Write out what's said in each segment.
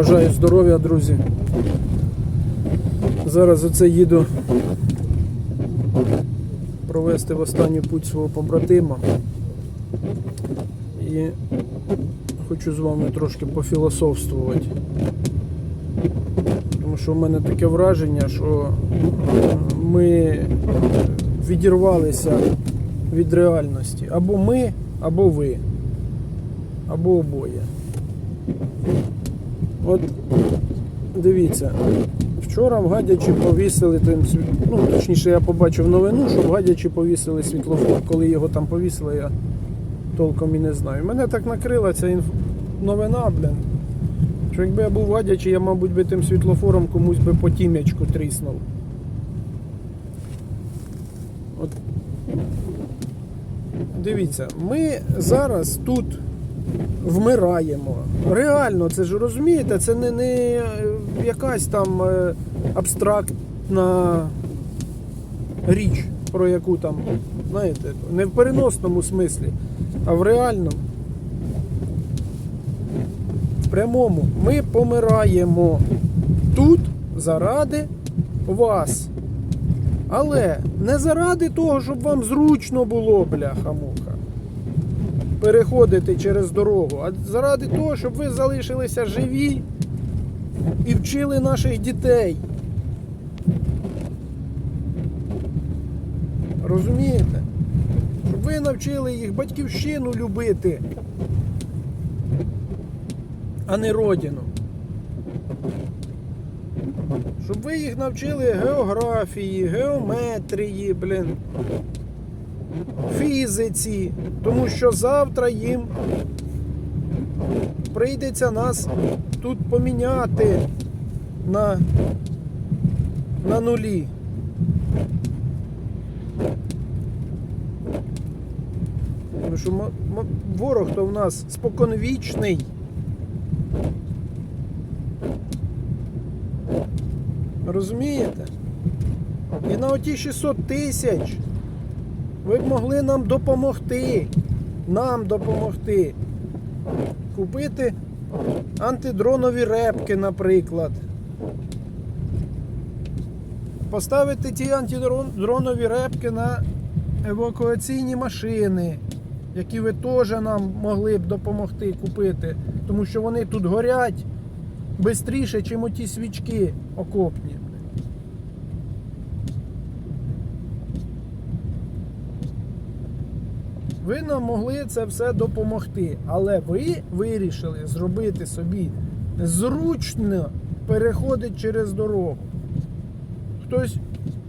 Бажаю здоров'я, друзі. Зараз оце їду провести в останню путь свого побратима. І хочу з вами трошки пофілософствувати. Тому що в мене таке враження, що ми відірвалися від реальності. Або ми, або ви, або обоє. От дивіться, вчора в Гадячі повісили тим ну точніше я побачив новину, що в Гадячі повісили світлофор. Коли його там повісили, я толком і не знаю. Мене так накрила ця інф... новина, блін. Що якби я був в Гадячі, я, мабуть, би тим світлофором комусь би по тім'ячку тріснув. От. Дивіться, ми зараз тут вмираємо. Реально, це ж розумієте, це не, не е, якась там е, абстрактна річ, про яку там, знаєте, не в переносному смислі, а в реальному. В прямому. Ми помираємо тут заради вас. Але не заради того, щоб вам зручно було, бляха-муха переходити через дорогу, а заради того, щоб ви залишилися живі і вчили наших дітей. Розумієте? Щоб ви навчили їх батьківщину любити, а не родину. Щоб ви їх навчили географії, геометрії, блін фізиці, тому що завтра їм прийдеться нас тут поміняти на, на нулі. Тому що ворог то в нас споконвічний. Розумієте? І на оті 600 тисяч ви б могли нам допомогти. Нам допомогти. Купити антидронові репки, наприклад. Поставити ті антидронові репки на евакуаційні машини, які ви теж нам могли б допомогти купити. Тому що вони тут горять швидше, ніж оті свічки окопні. Ви нам могли це все допомогти, але ви вирішили зробити собі зручно переходити через дорогу. Хтось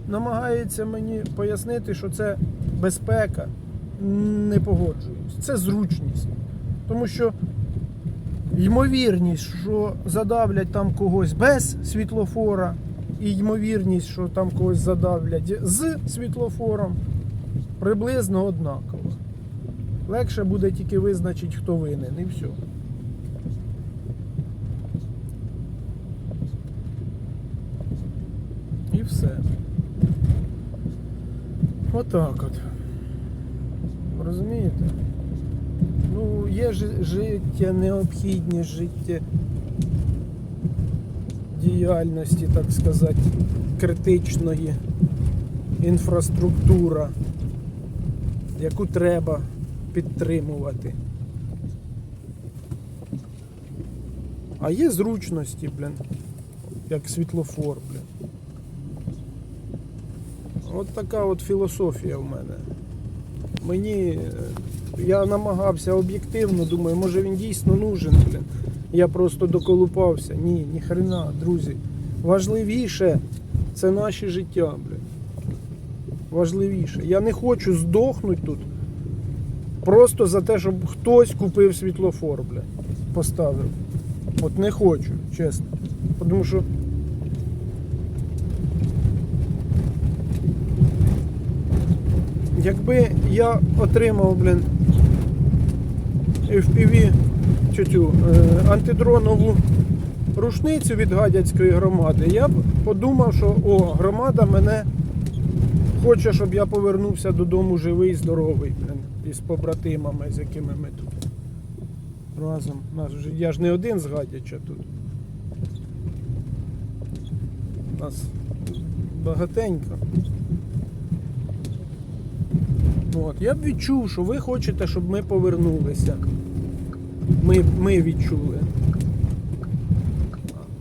намагається мені пояснити, що це безпека. Не погоджуюсь. Це зручність. Тому що ймовірність, що задавлять там когось без світлофора, і ймовірність, що там когось задавлять з світлофором, приблизно однакова. Легше буде тільки визначити, хто винен, і все. І все. Отак от. Розумієте? Ну, є життя, необхідність життя діяльності, так сказати, критичної інфраструктура, яку треба підтримувати. А є зручності, блін, як світлофор, блін. От така от філософія в мене. Мені е, я намагався об'єктивно, думаю, може він дійсно нужен, блін. Я просто доколупався. Ні, ні хрена, друзі. Важливіше це наше життя, блін. Важливіше. Я не хочу здохнути тут. Просто за те, щоб хтось купив світлофор, бля, поставив. От не хочу, чесно. Тому що. Якби я отримав, блін, FPV цю, е, антидронову рушницю від гадяцької громади, я б подумав, що о, громада мене хоче, щоб я повернувся додому живий, здоровий, блін, із побратимами, з якими ми тут разом. Нас Я ж не один з Гадяча тут. Нас багатенько. От, я б відчув, що ви хочете, щоб ми повернулися. Ми, ми відчули.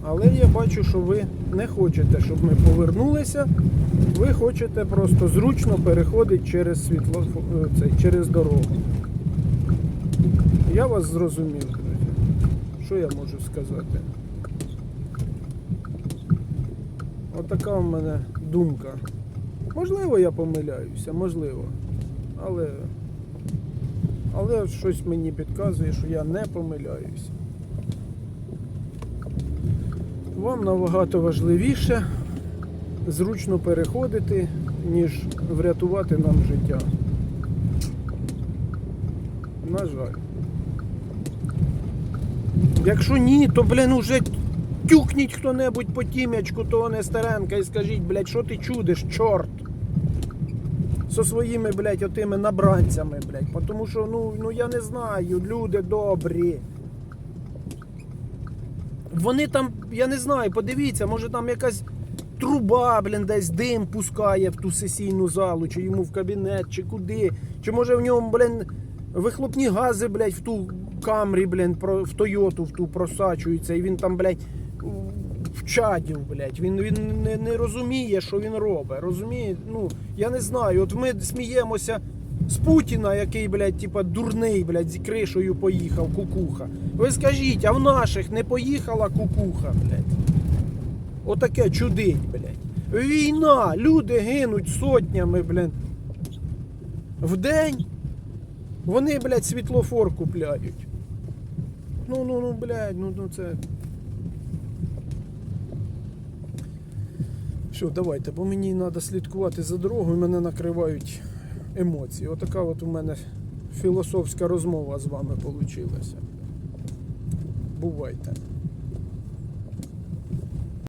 Але я бачу, що ви не хочете, щоб ми повернулися. Ви хочете просто зручно переходити через світло, е, цей, через дорогу. Я вас зрозумів, друзі. Що я можу сказати? Отака в мене думка. Можливо, я помиляюся, можливо. Але. Але щось мені підказує, що я не помиляюся. Вам набагато важливіше зручно переходити, ніж врятувати нам життя. На жаль. Якщо ні, то, блін, уже тюкніть хто-небудь по тім'ячку того Нестеренка і скажіть, блядь, що ти чудиш, чорт. Со своїми, блядь, отими набранцями, блядь. Тому що, ну, ну я не знаю, люди добрі. Вони там, я не знаю, подивіться, може там якась труба, блін, десь дим пускає в ту сесійну залу, чи йому в кабінет, чи куди. Чи може в ньому, блін, вихлопні гази, блядь, в ту камрі, блін, в Тойоту в ту просачуються, і він там, блядь, в чадів, блядь. Він, він не, не розуміє, що він робить. Розуміє? Ну, я не знаю. От ми сміємося з Путіна, який, блядь, типа дурний, блядь, з кришею поїхав, кукуха. Ви скажіть, а в наших не поїхала кукуха, блядь? Отаке чудить, блядь. Війна, люди гинуть сотнями, блядь. В день вони, блядь, світлофор купляють. Ну, ну, ну, блядь, ну, ну це. Що, давайте, бо мені треба слідкувати за дорогою, мене накривають емоції. Отака от у мене філософська розмова з вами вийшла. Бувайте.